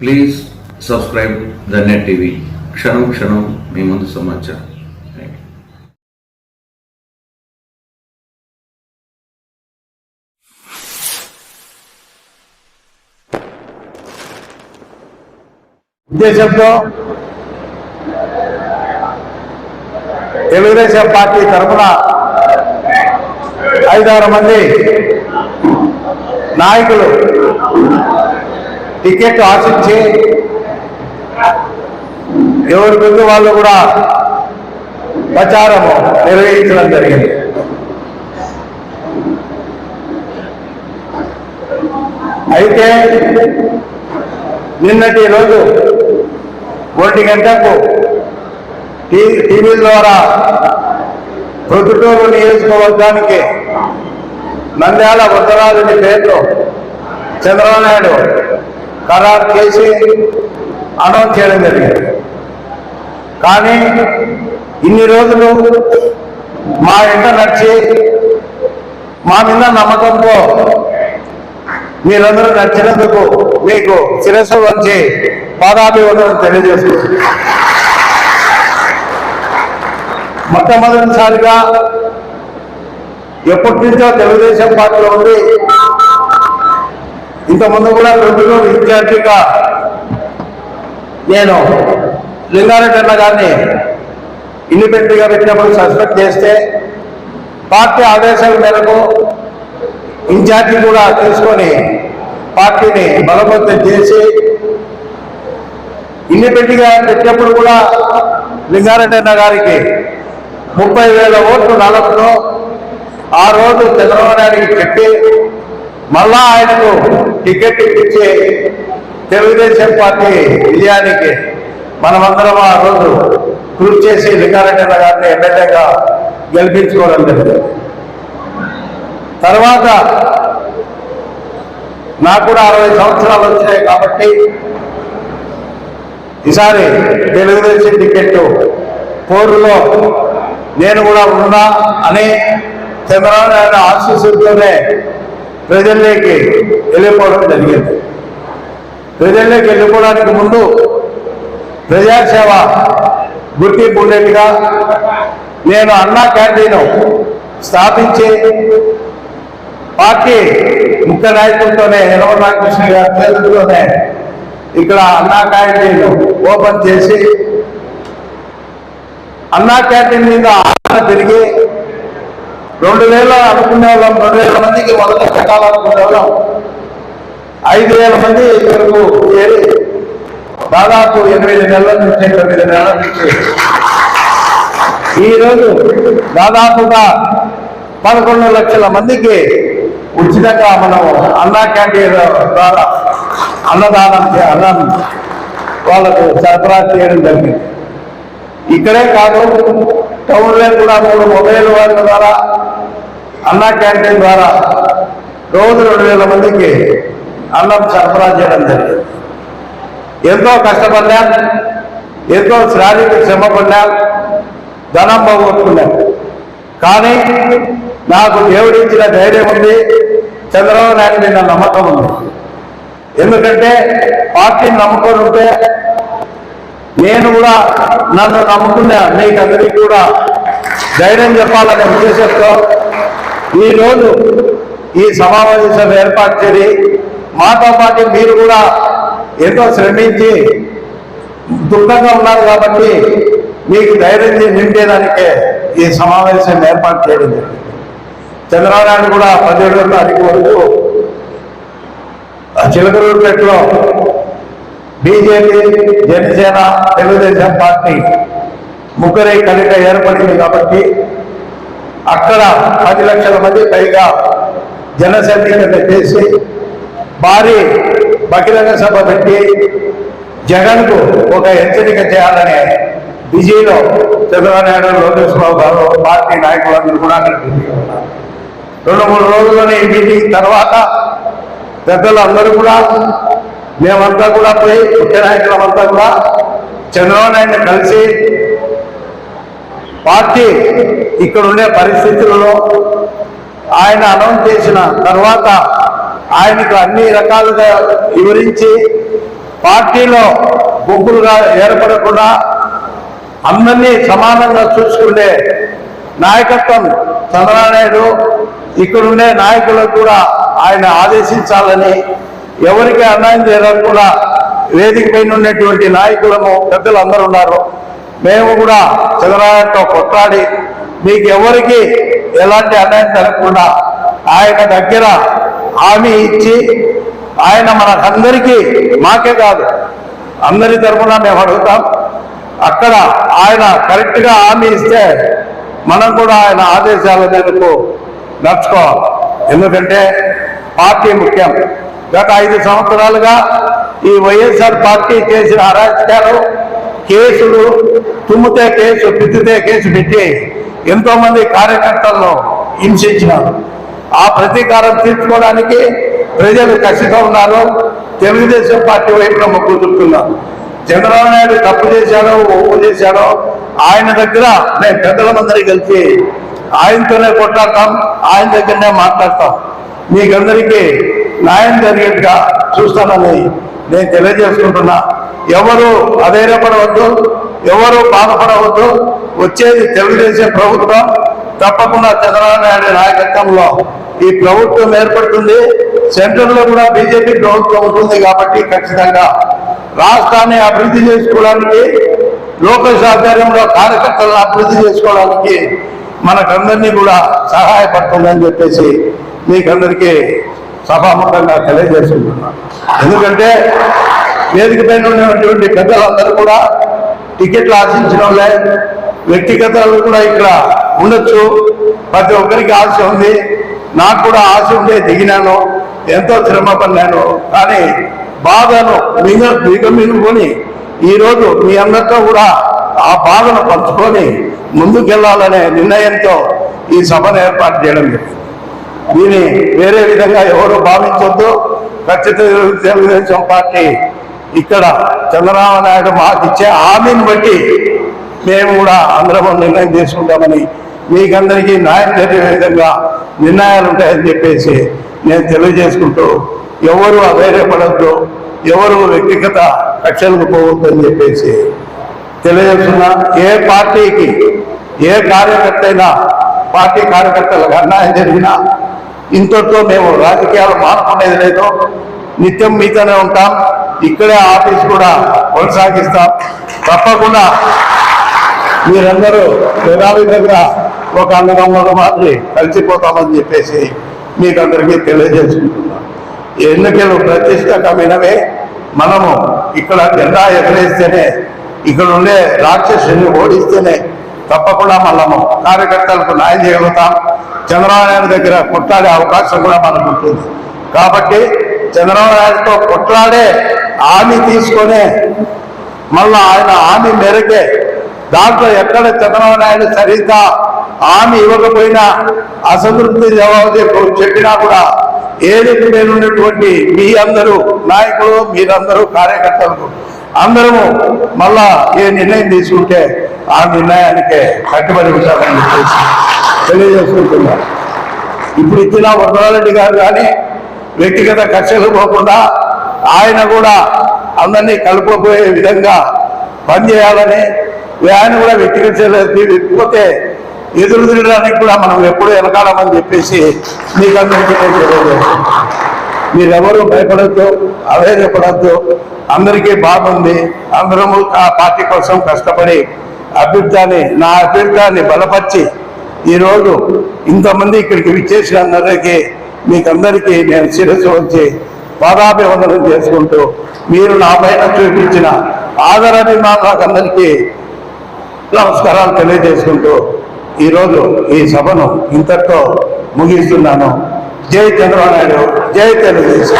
Please subscribe the net TV క్షణం క్షణం మీ ముందు సమాచారం. థ్యాంక్ ఉద్దేశంతో తెలుగుదేశం పార్టీ తరఫున ఐదారు మంది నాయకులు టికెట్ ఆశించి ఎవరి ముందు వాళ్ళు కూడా ప్రచారము నిర్వహించడం జరిగింది. అయితే నిన్నటి రోజు ఒంటి గంటకు టీవీ ద్వారా ప్రొద్దుటూరు నియోజకవర్గానికి నంద్యాల ఉత్తరాదిని పేరుతో చంద్రబాబు నాయుడు ఖరారు చేసి అనౌన్స్ చేయడం జరిగింది. కానీ ఇన్ని రోజులు మా ఇంట నడిచి మా మీద నమ్మకంతో మీరందరూ నచ్చినందుకు మీకు శిరస్సు వచ్చి పాదాభివందనం తెలియజేస్తుంది మొట్టమొదటిసారిగా ఎప్పటి నుంచో తెలుగుదేశం పార్టీలో ఉంది ఇంతకుముందు కూడా రెండులో విద్యార్థిగా నేను లింగారెడ్డి అన్న గారిని ఇండిపెండెంట్గా పెట్టినప్పుడు సస్పెండ్ చేస్తే పార్టీ ఆదేశాల మేరకు ఇన్ఛార్జి కూడా తీసుకొని పార్టీని బలవంతం చేసి ఇండిపెండెంట్గా పెట్టినప్పుడు కూడా లింగారెడ్డి అన్న గారికి ముప్పై వేల ఓట్లు నలభలో ఆ రోజు చంద్రబాబు నాయుడికి చెప్పి మళ్ళా ఆయనకు టికెట్ ఇప్పించి తెలుగుదేశం పార్టీ విజయానికి మనమందరం ఆ రోజు కృషి చేసి లింగారెడ్డి గారిని ఎమ్మెల్యేగా గెలిపించుకోవడం జరిగింది. తర్వాత నాకు కూడా అరవై సంవత్సరాలు వచ్చినాయి కాబట్టి ఈసారి తెలుగుదేశం టికెట్ పోరులో నేను కూడా ఉన్నా అని చంద్రబాబు నాయుడు ఆశీస్సులతోనే ప్రజల్లోకి వెళ్ళిపోవడం జరిగింది. ప్రజల్లోకి వెళ్ళిపోవడానికి ముందు ప్రజాసేవ గుర్తింపు ఉండేట్టుగా నేను అన్నా క్యాంటీన్ స్థాపించి పార్టీ ముఖ్య నాయకులతోనే యనమల రామకృష్ణ గారి ఇక్కడ అన్నా క్యాంటీన్ ఓపెన్ చేసి అన్నా క్యాంటీన్ మీద ఆలోచన తిరిగి రెండు వేల అనుకునే వాళ్ళం రెండు వేల మందికి మొదట పెట్టాలనుకునే వాళ్ళం ఐదు వేల మంది ఇక్కడకు చేరి దాదాపు ఎనిమిది నెలల నుంచి తొమ్మిది నెలల నుంచి ఈరోజు దాదాపుగా పదకొండు లక్షల మందికి ఉచితంగా మనం అన్నా క్యాంటీన్ ద్వారా అన్నదానం అన్నం వాళ్ళకు సరఫరా చేయడం జరిగింది. ఇక్కడే కాదు టౌన్లో కూడా మూడు మొబైల్ వాళ్ళ ద్వారా అన్నా క్యాంటీన్ ద్వారా రోజు రెండు వేల మందికి అన్నం సరఫరా చేయడం జరిగింది. ఎంతో కష్టపడ్డాం ఎంతో శారీరక శ్రమ పడ్డాం ధనం పోగొట్టుకున్నాం. కానీ నాకు దేవుడిచ్చిన ధైర్యం ఉంది చంద్రబాబు నాయుడు మీద నమ్మకం ఉంది. ఎందుకంటే పార్టీని నమ్ముకొని ఉంటే నేను కూడా నన్ను నమ్ముకున్న మీకు అందరికీ కూడా ధైర్యం చెప్పాలనే ఉద్దేశంతో ఈరోజు ఈ సమావేశం ఏర్పాటు చేసి మాతో పాటు మీరు కూడా ఎంతో శ్రమించి దుఃఖంగా ఉన్నారు కాబట్టి మీకు ధైర్యం నింపేదానికే ఈ సమావేశం ఏర్పాటు చేయడం జరిగింది. చంద్రబాబు నాయుడు కూడా పదిహేడవ తారీఖు వరకు చిలకలూరుపేటలో బీజేపీ జనసేన తెలుగుదేశం పార్టీ ముగ్గురే కలిక ఏర్పడింది కాబట్టి అక్కడ పది లక్షల మంది పైగా జనసైనికత చేసి భారీ బహిరంగ సభ పెట్టి జగన్కు ఒక హెచ్చరిక చేయాలనే బిజీలో చంద్రబాబు నాయుడు లోకేష్ బాబు గారు పార్టీ నాయకులందరూ కూడా అక్కడ బిజీగా ఉన్నారు. రెండు మూడు రోజుల్లోనే ఈ మీటింగ్ తర్వాత పెద్దలు అందరూ కూడా మేమంతా కూడా పోయి ముఖ్య నాయకులమంతా కూడా చంద్రబాబు నాయుడిని కలిసి పార్టీ ఇక్కడ ఉండే పరిస్థితులలో ఆయన అనౌన్స్ చేసిన తర్వాత ఆయనకు అన్ని రకాలుగా వివరించి పార్టీలో గుంపులుగా ఏర్పడకుండా అందరినీ సమానంగా చూసుకునే నాయకత్వం చంద్రబాబు ఇక్కడుండే నాయకులకు కూడా ఆయన ఆదేశించాలని ఎవరికి అన్యాయం జరగకుండా వేదిక పైన ఉన్నటువంటి నాయకులము పెద్దలు అందరూ ఉన్నారు. మేము కూడా చంద్రబాబుతో కొట్లాడి మీకు ఎవరికి ఎలాంటి అన్యాయం జరగకుండా ఆయన దగ్గర హామీ ఇచ్చి ఆయన మనకందరికీ మాకే కాదు. అందరి తరఫున మేము అడుగుతాం. అక్కడ ఆయన కరెక్ట్గా హామీ ఇస్తే మనం కూడా ఆయన ఆదేశాల మేరకు నడుచుకోవాలి. ఎందుకంటే పార్టీ ముఖ్యం. గత ఐదు సంవత్సరాలుగా ఈ వైఎస్ఆర్ పార్టీ చేసిన అరాచకాలు కేసులు తుమ్మితే కేసు పిత్తితే కేసు పెట్టి ఎంతో మంది కార్యకర్తలను హింసించినారు. ఆ ప్రతీకారం తీర్చుకోవడానికి ప్రజలు కసిగా ఉన్నారు. తెలుగుదేశం పార్టీ వైపున మొగ్గు చూపుతున్నారు. చంద్రబాబు నాయుడు తప్పు చేశాడో ఒప్పు చేశాడో ఆయన దగ్గర మేము పెద్దలందరికీ కలిసి ఆయనతోనే కొట్లాడతాం ఆయన దగ్గరనే మాట్లాడతాం. మీకందరికీ న్యాయం జరిగేట్టుగా చూస్తానని నేను తెలియజేసుకుంటున్నా. ఎవరు అధైర్యపడవద్దు ఎవరు బాధపడవద్దు. వచ్చేది తెలుగుదేశం ప్రభుత్వం. తప్పకుండా చంద్రబాబు నాయుడు నాయకత్వంలో ఈ ప్రభుత్వం ఏర్పడుతుంది. సెంట్రల్లో కూడా బీజేపీ ప్రభుత్వం ఉంటుంది కాబట్టి ఖచ్చితంగా రాష్ట్రాన్ని అభివృద్ధి చేసుకోవడానికి లోకల్ ఆధ్వర్యంలో కార్యకర్తలను అభివృద్ధి చేసుకోవడానికి మనకందరినీ కూడా సహాయపడుతుందని చెప్పేసి మీకందరికీ సభాముఖంగా తెలియజేసుకుంటున్నాను. ఎందుకంటే వేదిక పైన ఉన్నటువంటి పెద్దలందరూ కూడా టికెట్లు ఆశించిన వాళ్ళే వ్యక్తిగతాలు కూడా ఇక్కడ ఉండొచ్చు. ప్రతి ఒక్కరికి ఆశ ఉంది. నాకు కూడా ఆశ ఉండే దిగినాను. ఎంతో శ్రమ పడినాను కానీ బాధను మిగ మిగమిగుకొని ఈరోజు మీ అందరితో కూడా ఆ బాధను పంచుకొని ముందుకెళ్ళాలనే నిర్ణయంతో ఈ సభను ఏర్పాటు చేయడం జరిగింది. దీన్ని వేరే విధంగా ఎవరు భావించొద్దు. ఖచ్చితంగా తెలుగుదేశం పార్టీ ఇక్కడ చంద్రబాబు నాయుడు మాకు ఇచ్చే హామీని బట్టి మేము కూడా అందరం నిర్ణయం తీసుకుంటామని మీకందరికీ న్యాయం జరిగే విధంగా నిర్ణయాలు ఉంటాయని చెప్పేసి నేను తెలియజేసుకుంటూ ఎవరు అధైర్యపడద్దు ఎవరు వ్యక్తిగత కక్షలకు పోవద్దు అని చెప్పేసి తెలియజేస్తున్నా. ఏ పార్టీకి ఏ కార్యకర్త అయినా పార్టీ కార్యకర్తలకు అన్యాయం జరిగినా ఇంతటితో మేము రాజకీయాలు మార్పుకునేది లేదు. నిత్యం మీతోనే ఉంటాం. ఇక్కడే ఆఫీస్ కూడా కొనసాగిస్తాం. తప్పకుండా మీరందరూ యథావిధంగా ఒక అన్నదమ్ముల మాదిరి కలిసిపోతామని చెప్పేసి మీకు అందరికీ తెలియజేసుకుంటున్నాం. ఎన్నికలు ప్రతిష్టకమైనవే. మనము ఇక్కడ జెండా ఎగరేస్తేనే ఇక్కడ ఉండే రాక్షసుని ఓడిస్తేనే తప్పకుండా మనము కార్యకర్తలకు న్యాయం చేయగలుగుతాం చంద్రబాబు నాయుడు దగ్గర కొట్లాడే అవకాశం కూడా మనకు ఉంటుంది. కాబట్టి చంద్రబాబు నాయుడుతో కొట్లాడే హామీ తీసుకొని మళ్ళా ఆయన హామీ మేరకే దాంట్లో ఎక్కడ చంద్రబాబు నాయుడు సరిగ్గా హామీ ఇవ్వకపోయినా అసంతృప్తి జవాబు చెప్పినా కూడా ఏదైతే నేను ఉన్నటువంటి మీ అందరూ నాయకులు మీరందరూ కార్యకర్తలు. అందరము మళ్ళా ఏ నిర్ణయం తీసుకుంటే ఆ నిర్ణయానికే కట్టుబడి ఉంటారని చెప్పేసి తెలియజేసుకుంటున్నారు ఇప్పుడు ఇచ్చిన వరదారెడ్డి గారు కానీ వ్యక్తిగత కక్షలు పోకుండా ఆయన కూడా అందరినీ కలుపుకుపోయే విధంగా పనిచేయాలని ఆయన కూడా వ్యక్తిగత పోతే ఎదురు తిరగడానికి కూడా మనం ఎప్పుడు వెనకాడమని చెప్పేసి మీకు అందరికీ నేను మీరెవరూ భయపడద్దు అధైర్యపడద్దు. అందరికీ బాగుంది. అందరము ఆ పార్టీ కోసం కష్టపడి అభ్యుర్థాన్ని నా అభ్యర్థాన్ని బలపరిచి ఈరోజు ఇంతమంది ఇక్కడికి విచ్చేసిన అందరికీ మీకందరికీ నేను శిరస్సు వచ్చి పాదాభివందనం చేసుకుంటూ మీరు నా పైన చూపించిన ఆదరాభిమానులందరికీ నమస్కారాలు తెలియజేసుకుంటూ ఈరోజు ఈ సభను ఇంతటితో ముగిస్తున్నాను. జై చంద్రబాబు నాయుడు జై తెలుగుదేశం.